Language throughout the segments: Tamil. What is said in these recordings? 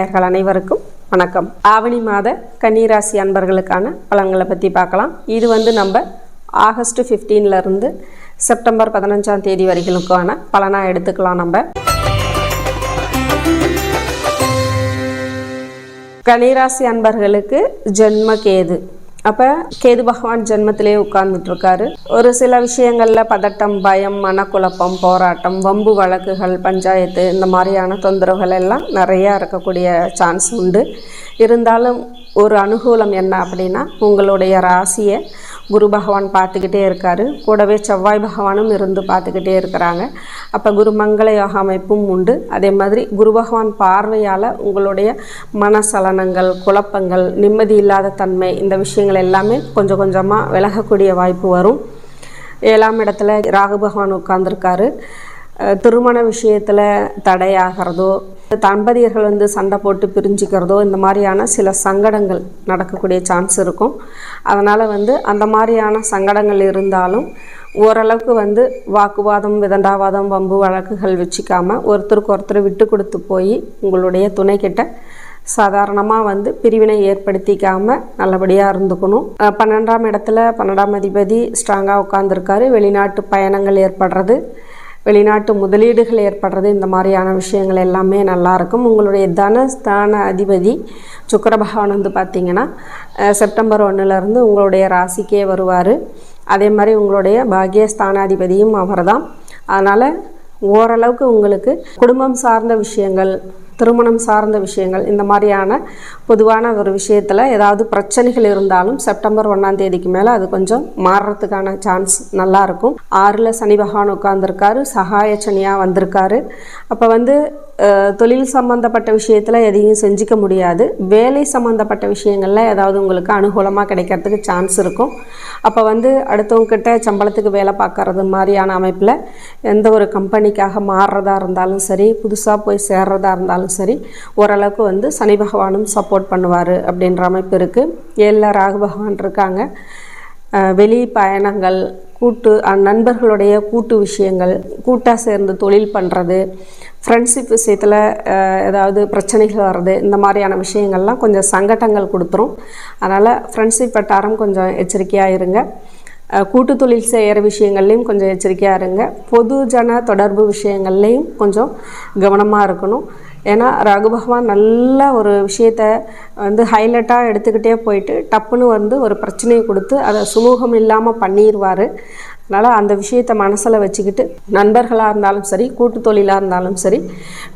நேயர்கள் அனைவருக்கும் வணக்கம். ஆவணி மாத கன்னிராசி அன்பர்களுக்கான பலன்களை பற்றி பார்க்கலாம். இது வந்து நம்ம ஆகஸ்ட் 15 ல இருந்து செப்டம்பர் பதினஞ்சாம் தேதி வரைகளுக்கான பலனாக எடுத்துக்கலாம் நம்ம. கன்னிராசி அன்பர்களுக்கு ஜென்ம கேது. அப்போ கேது பகவான் ஜென்மத்திலே உட்கார்ந்துட்டு இருக்காரு ஒரு சில விஷயங்களில் பதட்டம் பயம் மனக்குழப்பம் போராட்டம் வம்பு வழக்குகள் பஞ்சாயத்து இந்த மாதிரியான தொந்தரவுகள் எல்லாம் நிறையா இருக்கக்கூடிய சான்ஸ் உண்டு. இருந்தாலும் ஒரு அனுகூலம் என்ன அப்படின்னா உங்களுடைய ராசியை குரு பகவான் பார்த்துக்கிட்டே இருக்காரு. கூடவே செவ்வாய் பகவானும் இருந்து பார்த்துக்கிட்டே இருக்கிறாங்க. அப்போ குரு மங்கள யோக அமைப்பும் உண்டு. அதே மாதிரி குரு பகவான் பார்வையால் உங்களுடைய மனசலனங்கள் குழப்பங்கள் நிம்மதி இல்லாத தன்மை இந்த விஷயங்கள் எல்லாமே கொஞ்சம் கொஞ்சமாக விலகக்கூடிய வாய்ப்பு வரும். ஏழாம் இடத்துல ராகு பகவான் உட்கார்ந்துருக்காரு. திருமண விஷயத்தில் தடையாகிறதோ தம்பதியர்கள் வந்து சண்டை போட்டு பிரிஞ்சுக்கிறதோ இந்த மாதிரியான சில சங்கடங்கள் நடக்கக்கூடிய சான்ஸ் இருக்கும். அதனால் வந்து அந்த மாதிரியான சங்கடங்கள் இருந்தாலும் ஓரளவுக்கு வந்து வாக்குவாதம் விதண்டாவாதம் வம்பு வழக்குகள் வச்சுக்காமல் ஒருத்தருக்கு ஒருத்தர் விட்டு கொடுத்து போய் உங்களுடைய துணைக்கிட்ட சாதாரணமாக வந்து பிரிவினை ஏற்படுத்திக்காம நல்லபடியாக இருந்துக்கணும். பன்னெண்டாம் இடத்துல பன்னெண்டாம் அதிபதி ஸ்ட்ராங்காக உட்காந்துருக்காரு வெளிநாட்டு பயணங்கள் ஏற்படுறது. வெளிநாட்டு முதலீடுகள் ஏற்படுறது இந்த மாதிரியான விஷயங்கள் எல்லாமே நல்லாயிருக்கும் உங்களுடைய தனஸ்தான அதிபதி சுக்கிர பகவான் வந்து பார்த்திங்கன்னா செப்டம்பர் ஒன்றுலேருந்து உங்களுடைய ராசிக்கே வருவார். அதே மாதிரி உங்களுடைய பாக்கியஸ்தானாதிபதியும் அவர்தான். அதனால் ஓரளவுக்கு உங்களுக்கு குடும்பம் சார்ந்த விஷயங்கள் திருமணம் சார்ந்த விஷயங்கள் இந்த மாதிரியான பொதுவான ஒரு விஷயத்தில் ஏதாவது பிரச்சனைகள் இருந்தாலும் செப்டம்பர் ஒன்றாம் தேதிக்கு மேலே அது கொஞ்சம் மாறுறதுக்கான சான்ஸ் நல்லாயிருக்கும் ஆறில் சனி பகவான் உட்காந்துருக்காரு சகாய சனியாக வந்திருக்காரு. அப்போ வந்து தொழில் சம்மந்தப்பட்ட விஷயத்தில் எதையும் செஞ்சுக்க முடியாது. வேலை சம்மந்தப்பட்ட விஷயங்களில் ஏதாவது உங்களுக்கு அனுகூலமாக கிடைக்கிறதுக்கு சான்ஸ் இருக்கும். அப்போ வந்து அடுத்தவங்கக்கிட்ட சம்பளத்துக்கு வேலை பார்க்கறது மாதிரியான அமைப்பில் எந்த ஒரு கம்பெனிக்காக மாறுறதா இருந்தாலும் சரி புதுசாக போய் சேர்றதா இருந்தாலும் சரி ஓரளவுக்கு வந்து சனி பகவானும் சப்போர்ட் பண்ணுவார் அப்படின்ற அமைப்பு இருக்குது ஏழில் ராகு பகவான் இருக்காங்க. வெளி பயணங்கள் கூட்டு நண்பர்களுடைய கூட்டு விஷயங்கள் கூட்டாக சேர்ந்து தொழில் பண்ணுறது ஃப்ரெண்ட்ஷிப் விஷயத்தில் ஏதாவது பிரச்சனைகள் வர்றது இந்த மாதிரியான விஷயங்கள்லாம் கொஞ்சம் சங்கடங்கள் கொடுத்துரும். அதனால் ஃப்ரெண்ட்ஷிப் வட்டாரம் கொஞ்சம் எச்சரிக்கையாக இருங்க. கூட்டு தொழில் செய்கிற விஷயங்கள்லையும் கொஞ்சம் எச்சரிக்கையாக இருங்க. பொது ஜன தொடர்பு விஷயங்கள்லையும் கொஞ்சம் கவனமாக இருக்கணும். ஏன்னா ரகு பகவான் நல்ல ஒரு விஷயத்த வந்து ஹைலைட்டாக எடுத்துக்கிட்டே போயிட்டு டப்புன்னு வந்து ஒரு பிரச்சனையை கொடுத்து அதை சுமூகம் இல்லாமல் பண்ணிடுவார் அதனால் அந்த விஷயத்தை மனசில் வச்சுக்கிட்டு நண்பர்களாக இருந்தாலும் சரி கூட்டு தொழிலாக இருந்தாலும் சரி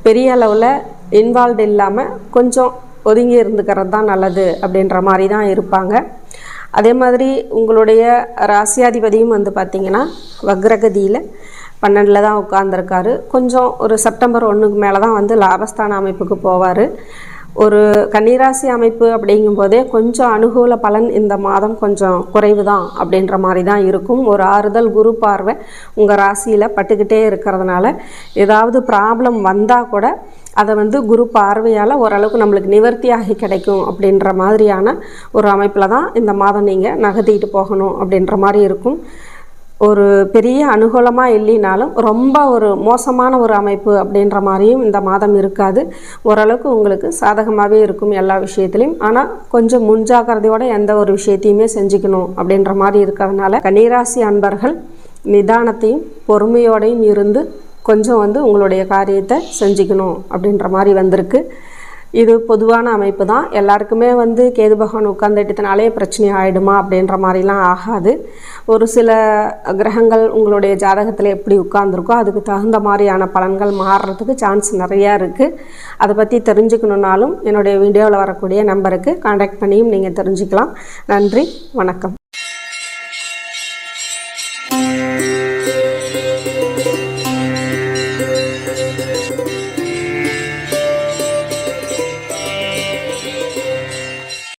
பெரிய அளவில் இன்வால்வ் இல்லாமல் கொஞ்சம் ஒதுங்கி இருந்துக்கிறது தான் நல்லது அப்படின்ற மாதிரி தான் இருப்பாங்க. அதே மாதிரி உங்களுடைய ராசியாதிபதியும் வந்து பார்த்திங்கன்னா வக்ரகதியில் பன்னெண்டில் தான் உட்காந்துருக்காரு கொஞ்சம் ஒரு செப்டம்பர் ஒன்றுக்கு மேலே தான் வந்து லாபஸ்தான அமைப்புக்கு போவார். ஒரு கன்னிராசி அமைப்பு அப்படிங்கும்போதே கொஞ்சம் அனுகூல பலன் இந்த மாதம் கொஞ்சம் குறைவு தான் அப்படின்ற மாதிரி தான் இருக்கும். ஒரு ஆறுதல் குரு பார்வை உங்கள் ராசியில் பட்டுக்கிட்டே இருக்கிறதுனால ஏதாவது ப்ராப்ளம் வந்தால் கூட அதை வந்து குரு பார்வையால் ஓரளவுக்கு நம்மளுக்கு நிவர்த்தியாகி கிடைக்கும் அப்படின்ற மாதிரியான ஒரு அமைப்பில் தான் இந்த மாதம் நீங்கள் நகர்த்திட்டு போகணும் அப்படின்ற மாதிரி இருக்கும். ஒரு பெரிய அனுகூலமாக இல்லைனாலும் ரொம்ப ஒரு மோசமான ஒரு அமைப்பு அப்படின்ற மாதிரியும் இந்த மாதம் இருக்காது. ஓரளவுக்கு உங்களுக்கு சாதகமாகவே இருக்கும் எல்லா விஷயத்துலையும். ஆனால் கொஞ்சம் முன்ஜாக்கிரதையோடு எந்த ஒரு விஷயத்தையுமே செஞ்சுக்கணும் அப்படின்ற மாதிரி இருக்கிறதுனால கன்னிராசி அன்பர்கள் நிதானத்தையும் பொறுமையோடையும் இருந்து கொஞ்சம் வந்து உங்களுடைய காரியத்தை செஞ்சுக்கணும் அப்படின்ற மாதிரி வந்திருக்கு. இது பொதுவான அமைப்பு தான். எல்லாருக்குமே வந்து கேது பகவான் உட்கார்ந்துட்டதுனாலே பிரச்சனை ஆகிடுமா அப்படின்ற மாதிரிலாம் ஆகாது. ஒரு சில கிரகங்கள் உங்களுடைய ஜாதகத்தில் எப்படி உட்கார்ந்துருக்கோ அதுக்கு தகுந்த மாதிரியான பலன்கள் மாறுறதுக்கு சான்ஸ் நிறையா இருக்குது அதை பற்றி தெரிஞ்சுக்கணுன்னாலும் என்னுடைய வீடியோவில் வரக்கூடிய நம்பருக்கு காண்டாக்ட் பண்ணியும் நீங்கள் தெரிஞ்சுக்கலாம். நன்றி வணக்கம்.